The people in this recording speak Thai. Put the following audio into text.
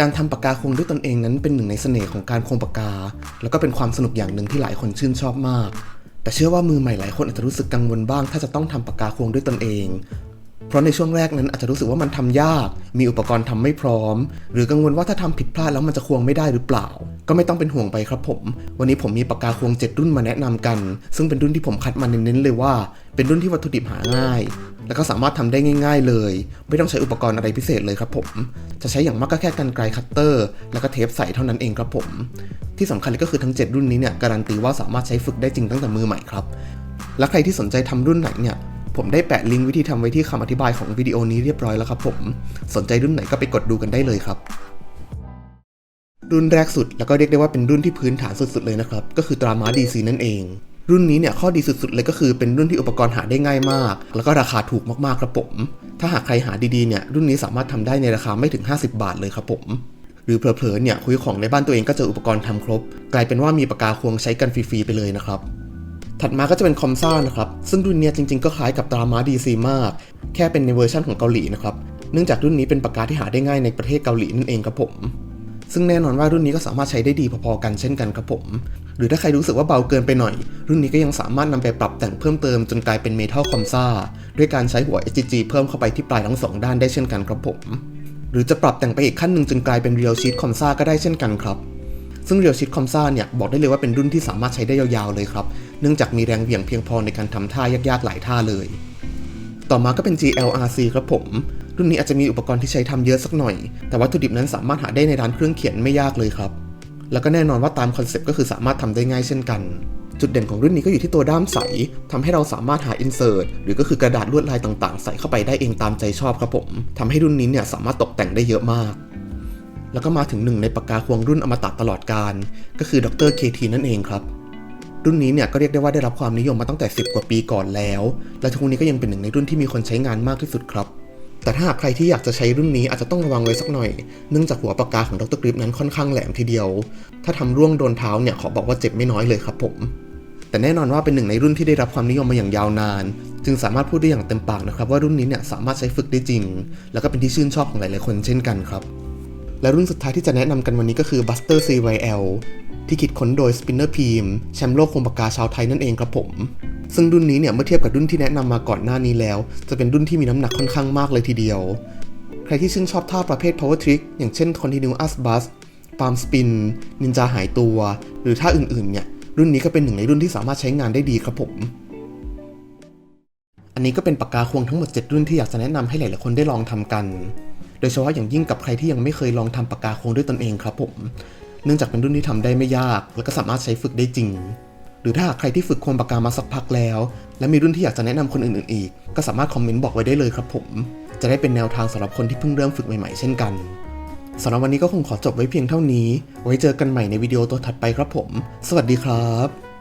การทำปากกาคงด้วยตนเองนั้นเป็นหนึ่งในเสน่ห์ของการคงปากกา แล้วก็เป็นความสนุกอย่างหนึ่งที่หลายคนชื่นชอบมาก แต่เชื่อว่ามือใหม่หลายคนอาจจะรู้สึกกังวลบ้าง ถ้าจะต้องทำปากกาคงด้วยตนเอง เพราะในช่วงแรกนั้นอาจจะรู้สึกว่ามันทำยาก มีอุปกรณ์ทำไม่พร้อม หรือกังวลว่าถ้าทำผิดพลาดแล้วมันจะควงไม่ได้หรือเปล่า ก็ไม่ต้องเป็นห่วงไปครับผม วันนี้ผมมีปากกาควง 7 รุ่นมาแนะนำกัน ซึ่งเป็นรุ่นที่ผมคัดมาเน้นๆเลยว่า เป็นรุ่นที่วัตถุดิบหาง่าย แล้วก็สามารถทำได้ง่าย ๆ เลย ไม่ต้องใช้อุปกรณ์อะไรพิเศษเลยครับผม จะใช้อย่างมากก็แค่กันไกรคัตเตอร์ แล้วก็เทปใสเท่านั้นเองครับผม ที่สำคัญเลยก็คือทั้ง 7 รุ่นนี้เนี่ยการันตีว่าสามารถใช้ฝึกได้จริงตั้งแต่มือใหม่ครับ และใครที่สนใจทำรุ่นไหนเนี่ยผมได้แปะลิงก์วิธีทำไว้ที่คำอธิบายของวิดีโอนี้เรียบร้อยแล้วครับผม สนใจรุ่นไหนก็ไปกดดูกันได้เลยครับ รุ่นแรกสุดแล้วก็เรียกได้ว่าเป็นรุ่นที่พื้นฐานสุดๆเลยนะครับก็คือตราม้า DC นั่นเอง รุ่นนี้เนี่ยข้อดีสุดๆเลยก็คือเป็นรุ่นที่อุปกรณ์หาได้ง่ายมาก แล้วก็ราคาถูกมากๆครับผม ถ้าหากใครหาดีๆเนี่ยรุ่นนี้สามารถทำได้ในราคาไม่ถึง 50 บาทเลยครับผม หรือเผลอๆเนี่ยคุยของในบ้านตัวเองก็เจออุปกรณ์ทำครบ กลายเป็นว่ามีปากกาควงใช้กันฟรีๆไปเลยนะครับถัดมาก็จะเป็นคอมซ่านะครับ ซึ่งรุ่นเนี้ยจริงๆก็คล้ายกับตราม้า DC มาก แค่เป็นในเวอร์ชันของเกาหลีนะครับ เนื่องจากรุ่นนี้เป็นปากกาที่หาได้ง่ายในประเทศเกาหลีนั่นเองครับผม ซึ่งแน่นอนว่ารุ่นนี้ก็สามารถใช้ได้ดีพอๆกันเช่นกันครับผม รือถ้าใครรู้สึกว่าเบาเกินไปหน่อย รุ่นนี้ก็ยังสามารถนำไปปรับแต่งเพิ่มเติมจนกลายเป็นเมทัลคอมซ่าด้วยการใช้หัว HGG เพิ่มเข้าไปที่ปลายทั้งสองด้านได้เช่นกันครับผม หรือจะปรับแต่งไปอีกขั้นหนึ่งจนกลายเป็น Real Sheet คอมซ่าก็ได้เช่นกันครับ ซึ่ง Real Sheet คอมซ่าเนี่ยบอกได้เลยว่าเป็นรุ่นที่สามารถใช้ได้ยาวๆเลยครับ เนื่องจากมีแรงเหวี่ยงเพียงพอในการทำท่ายากๆหลายท่าเลย ต่อมาก็เป็น GLRC ครับผม รุ่นนี้อาจจะมีอุปกรณ์ที่ใช้ทำเยอะสักหน่อย แต่วัตถุดิบนั้นสามารถหาได้ในร้านเครื่องเขียนไม่ยากเลยครับ แล้วก็แน่นอนว่าตามคอนเซปต์ก็คือสามารถทำได้ง่ายเช่นกัน จุดเด่นของรุ่นนี้ก็อยู่ที่ตัวด้ามใสทำให้เราสามารถหา insert หรือก็คือกระดาษลวดลายต่างๆ ใส่เข้าไปได้เองตามใจชอบครับผมทำให้รุ่นนี้เนี่ยสามารถตกแต่งได้เยอะมาก แล้วก็มาถึงหนึ่งในปากกาควงรุ่นอมตะตลอดการ ก็คือดร KT นั่นเองครับรุ่นนี้เนี่ยก็เรียกได้ว่าได้รับความนิยมมาตั้งแต่ 10 กว่าปีก่อนแล้ว และทุกวันนี้ก็ยังเป็นหนึ่งในรุ่นที่มีคนใช้งานมากที่สุดครับ แต่ถ้าหากใครที่อยากจะใช้รุ่นนี้อาจจะต้องระวังไว้สักหน่อย เนื่องจากหัวปากกาของดรกริปนั้นค่อนข้างแหลมทีเดียว ถ้าทำร่วงโดนเท้าเนี่ยขอบอกว่าเจ็บไม่น้อยเลยครับผม แต่แน่นอนว่าเป็นหนึ่งในรุ่นที่ได้รับความนิยมมาอย่างยาวนาน จึงสามารถพูดได้อย่างเต็มปากนะครับว่ารุ่นนี้เนี่ยสามารถใช้ฝึกได้จริง แล้วก็เป็นที่ชื่นชอบของหลายๆคนเช่นกันครับ และรุ่นสุดท้ายที่จะแนะนำกันวันนี้ก็คือ Buster CYL ที่คิดค้นโดย Spinner p i m แชมป์โลกคงปากกาชาวไทยนั่นเองครับผม ซึ่งรุ่นนี้เนี่ยเมื่อเทียบกับรุ่นที่แนะนำมาก่อนหน้านี้แล้ว จะเป็นรุ่นที่มีน้ำหนักค่อนข้างมากเลยทีเดียว ใครที่ชื่นชอบท่าประเภท power trick อย่างเช่น continuous bus palm spin นินจาหายตัว หรือท่าอื่นๆเนี่ย รุ่นนี้ก็เป็นหนึ่งในรุ่นที่สามารถใช้งานได้ดีครับผม อันนี้ก็เป็นปากกาควงทั้งหมด 7 รุ่นที่อยากจะแนะนำให้หลายๆคนได้ลองทำกัน โดยเฉพาะอย่างยิ่งกับใครที่ยังไม่เคยลองทำปากกาควงด้วยตนเองครับผม เนื่องจากเป็นรุ่นที่ทำได้ไม่ยาก และก็สามารถใช้ฝึกได้จริง หรือถ้าหากใครที่ฝึกควงปากกามาสักพักแล้ว และมีรุ่นที่อยากจะแนะนำคนอื่นๆอีก ก็สามารถคอมเมนต์บอกไว้ได้เลยครับผม จะได้เป็นแนวทางสำหรับคนที่เพิ่งเริ่มฝึกใหม่ๆ เช่นกันสำหรับวันนี้ก็คงขอจบไว้เพียงเท่านี้ ไว้เจอกันใหม่ในวิดีโอตัวถัดไปครับผม สวัสดีครับ